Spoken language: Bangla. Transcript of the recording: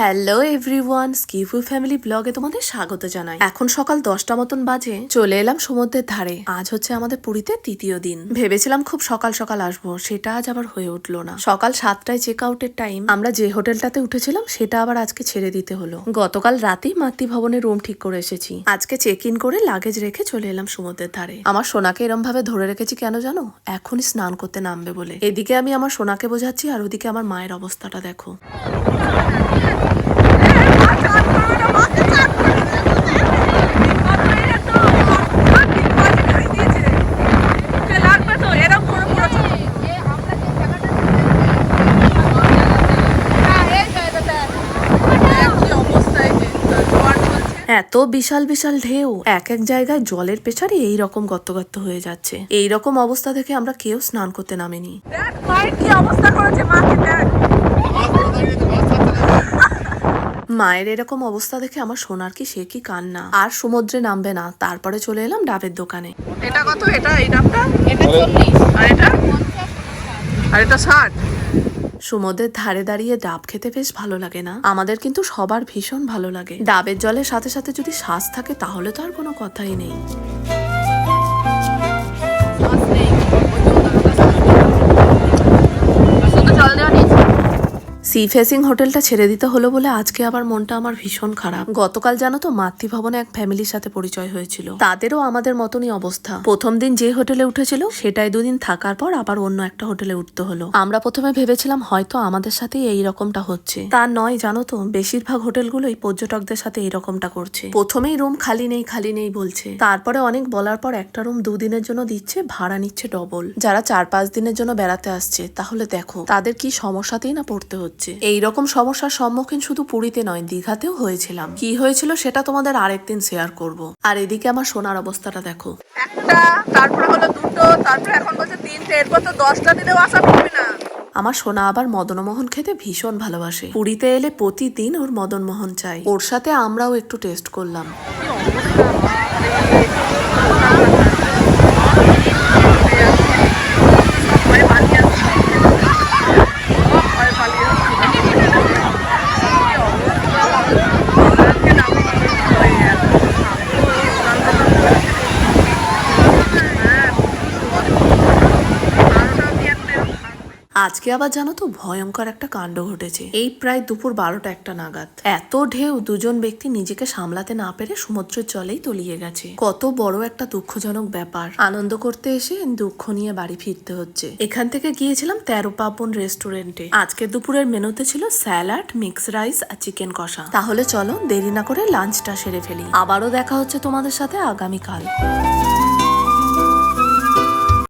হ্যালো এভরিওয়ান স্কিফু ফ্যামিলি ব্লগে তোমাদের স্বাগত জানাই। এখন সকাল দশটা মতন বাজে, চলে এলাম সমুদ্রের ধারে। আজ হচ্ছে আমাদের পুরীতে তৃতীয় দিন। ভেবেছিলাম খুব সকাল সকাল আসব, সেটা আজ আবার হয়ে উঠল না। সকাল সাতটায় চেক আউটের টাইম আমরা যে হোটেলটাতে উঠেছিলাম সেটা আবার আজকে ছেড়ে দিতে হলো। গতকাল রাতেই মাতৃভবনের রুম ঠিক করে এসেছি। আজকে চেক ইন করে লাগেজ রেখে চলে এলাম সমুদ্রের ধারে। আমার সোনাকে এরম ভাবে ধরে রেখেছি কেন জানো? এখনই স্নান করতে নামবে বলে। এদিকে আমি আমার সোনাকে বোঝাচ্ছি আর ওদিকে আমার মায়ের অবস্থাটা দেখো। এত বিশাল বিশাল ঢেউ এক এক জায়গায় জলের পেছারে এই রকম গর্ত গর্ত হয়ে যাচ্ছে। এই রকম অবস্থা দেখে আমরা কেউ স্নান করতে নামেনি। মায়ের এরকম অবস্থা দেখে আমার সোনার কি সে কি কান্না। আর সমুদ্রে নামবে না। তারপরে চলে এলাম ডাবের দোকানে। এটা কত? এটা এই দামটা আর এটা? আর এটা ষাট। সমুদ্রের ধারে দাঁড়িয়ে ডাব খেতে বেশ ভালো লাগে না? আমাদের কিন্তু সবার ভীষণ ভালো লাগে। ডাবের জলের সাথে সাথে যদি শ্বাস থাকে, তাহলে তো আর কোনো কথাই নেই। সি ফেসিং হোটেলটা ছেড়ে দিতে হলো বলে আজকে আবার মনটা আমার ভীষণ খারাপ। গতকাল জানো তো মাতৃভবনে এক ফ্যামিলির সাথে পরিচয় হয়েছিল। তাদেরও আমাদের মতনই অবস্থা। প্রথম দিন যে হোটেলে উঠেছিল, সেটাই দুদিন থাকার পর আবার অন্য একটা হোটেলে উঠতে হলো। আমরা প্রথমে ভেবেছিলাম হয়তো আমাদের সাথেই এই রকমটা হচ্ছে। তা নয়, জানো তো, বেশিরভাগ হোটেলগুলোই পর্যটকদের সাথে এই রকমটা করছে। প্রথমেই রুম খালি নেই খালি নেই বলছে। তারপরে অনেক বলার পর একটা রুম দুদিনের জন্য দিচ্ছে, ভাড়া নিচ্ছে ডবল যারা চার পাঁচ দিনের জন্য বেড়াতে আসছে, তাহলে দেখো, তাদের কি সমস্যাতেই না পড়তে হচ্ছে। এই রকম সমস্যার সম্মুখীন শুধু পুরীতে নয় দীঘাতেও হয়েছিলাম। কি হয়েছিল সেটা তোমাদের আরেকদিন শেয়ার করব। আর এদিকে আমার সোনার অবস্থাটা দেখো। একটা তারপরে হলো দুটো তারপরে এখন বলছে তিনটে এরপর তো দশটা দিলেও আশা করবি না। আমার সোনা আবার মদনমোহন খেতে ভীষণ ভালোবাসে। পুরীতে এলে প্রতিদিন ওর মদনমোহন চাই। ওর সাথে আমরাও একটু টেস্ট করলাম সবাই পালিয়ে আসছে সবাই পালিয়ে আসছে কি অবস্থা। আজকে নামে হয়ে গেছে। হ্যাঁ, বারোটা দিয়ে এখন এরকম থাকবে। আজকে আবার জানো তো ভয়ঙ্কর একটা কাণ্ড ঘটেছে। এই প্রায় দুপুর বারোটা একটা নাগাদ। এত ঢেউ, দুজন ব্যক্তি নিজেকে সামলাতে না পেরে সমুদ্রের জলেই তলিয়ে গেছে। কত বড় একটা দুঃখজনক ব্যাপার। আনন্দ করতে এসে দুঃখ নিয়ে বাড়ি ফিরতে হচ্ছে। এখান থেকে গিয়েছিলাম তেরো পাবন রেস্টুরেন্টে। আজকে দুপুরের মেনুতে ছিল স্যালাড মিক্স রাইস আর চিকেন কষা। তাহলে চলো দেরি না করে লাঞ্চটা সেরে ফেলি। আবারও দেখা হচ্ছে তোমাদের সাথে আগামীকাল।